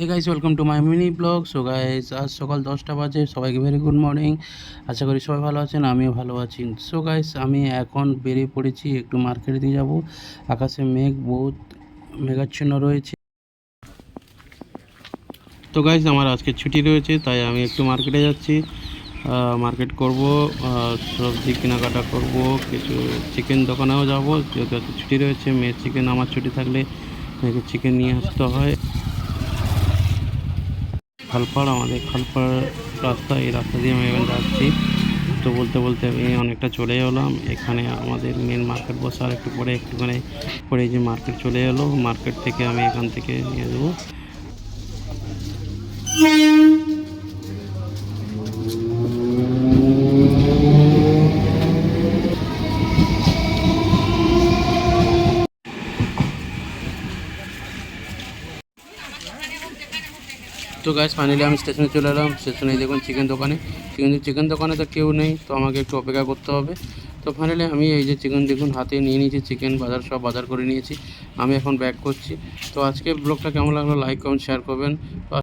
Hey guys welcome to my mini vlog so guys আজ সকাল দশটা বাজে, সবাইকে ভেরি গুড মর্নিং আশা করি সবাই ভালো আছেন, আমিও ভালো আছি। সো গাইস আমি এখন বেরিয়ে পড়েছি, একটু মার্কেট দিয়ে যাব। আকাশে মেঘ, বহুত মেঘাচ্ছন্ন রয়েছে। তো গাইস আমার আজকে ছুটি রয়েছে, তাই আমি একটু মার্কেটে যাচ্ছি। মার্কেট করব সবজি কেনাকাটা করব, কিছু চিকেন দোকানেও যাব, যেহেতু ছুটি রয়েছে, মেয়ের চিকেন আমার ছুটি থাকলে চিকেন নিয়ে আসতে হয়। খালপাড়, আমাদের খালপাড় রাস্তা, এই রাস্তা দিয়ে আমি এখানে যাচ্ছি। তো বলতে বলতে আমি অনেকটা চলে এলাম। এখানে আমাদের মেন মার্কেট বসে একটু পরে একটুখানি পরে যে মার্কেট চলে এলো। মার্কেট থেকে আমি এখান থেকে নিয়ে দেবো তো গাছ ফাইনালি আমি স্টেশনে চলে এলাম। স্টেশনে দেখুন চিকেন দোকানে। কিন্তু চিকেন দোকানে তো কেউ নেই, তো আমাকে একটু অপেক্ষা করতে হবে। তো ফাইনালি আমি এই যে চিকেন দেখুন, হাতে নিয়ে নিয়েছি চিকেন বাজার, সব বাজার করে নিয়েছি। আমি এখন ব্যাক করছি। তো আজকে ব্লগটা কেমন লাগল লাইক কমেন্ট শেয়ার করবেন।